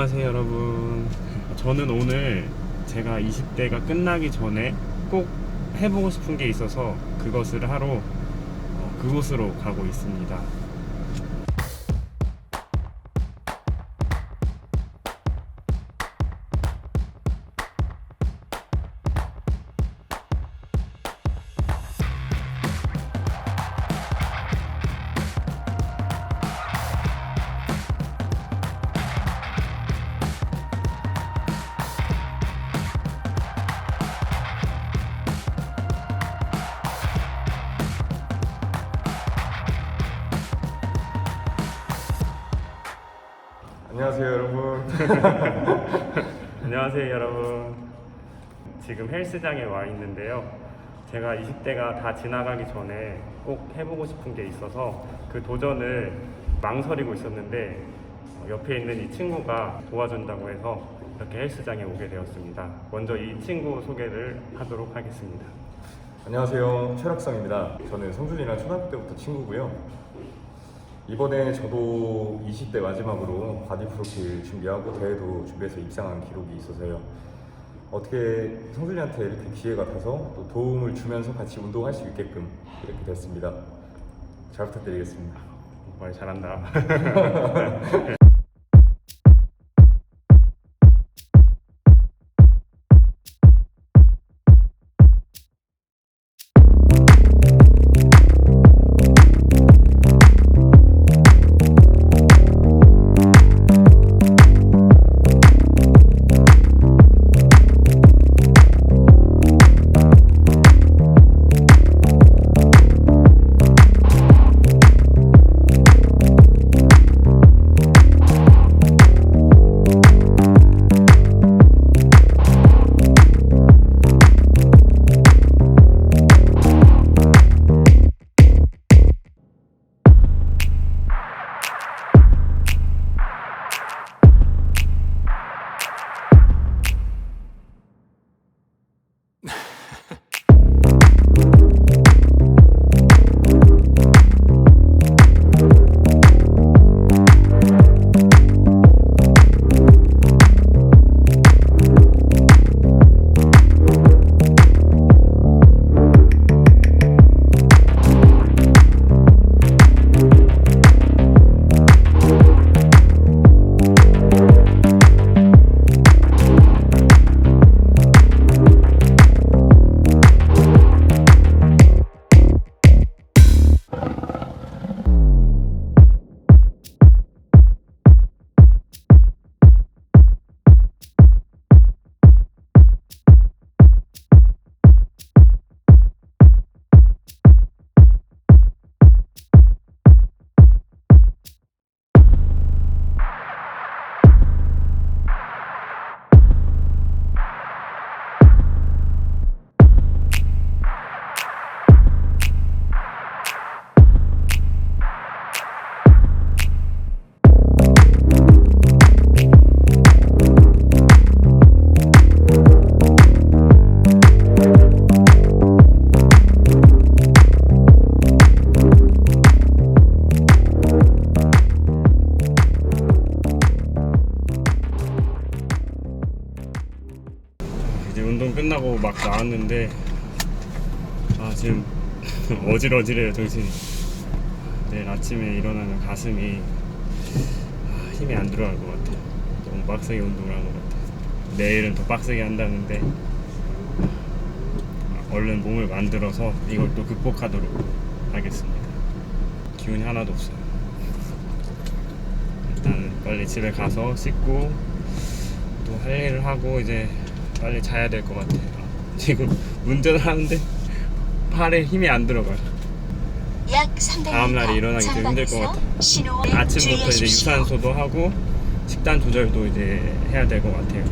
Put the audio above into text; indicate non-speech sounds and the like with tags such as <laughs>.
안녕하세요 여러분. 저는 오늘 제가 20대가 끝나기 전에 꼭 해보고 싶은 게 있어서 그것을 하러 어, 그곳으로 가고 있습니다 안녕하세요 여러분. <laughs> 안녕하세요 여러분. 지금 헬스장에 와 있는데요. 제가 20대가 다 지나가기 전에 꼭 해보고 싶은 게 있어서 그 도전을 망설이고 있었는데 어, 옆에 있는 이 친구가 도와준다고 해서 이렇게 헬스장에 오게 되었습니다. 먼저 이 친구 소개를 하도록 하겠습니다. 안녕하세요. 최락성입니다. 저는 성준이랑 초등학교 때부터 친구고요 이번에 저도 20대 마지막으로 바디 프로필 준비하고 대회도 준비해서 입상한 기록이 있어서요. 어떻게 성준이한테 이렇게 기회가 돼서 또 도움을 주면서 같이 운동할 수 있게끔 이렇게 됐습니다. 잘 부탁드리겠습니다. 말 잘한다 <laughs> 끝나고 막 나왔는데 아 지금 <laughs> 어질어질해요 정신이. 내일 아침에 일어나면 가슴이 아, 힘이 안 들어갈 것 같아요. 너무 빡세게 운동을 한 것 같아요. 내일은 더 빡세게 한다는데 아, 얼른 몸을 만들어서 이걸 또 극복하도록 하겠습니다. 기운이 하나도 없어요. 일단 빨리 집에 가서 씻고 또 할 일을 하고 이제 빨리 자야 될 것 같아요. 지금 운전을 하는데 팔에 힘이 안 들어가요. 약 300m 다음 날에 일어나기 좀 힘들 것 같아요. 아침부터 이제 유산소도 하고 식단 조절도 이제 해야 될 것 같아요.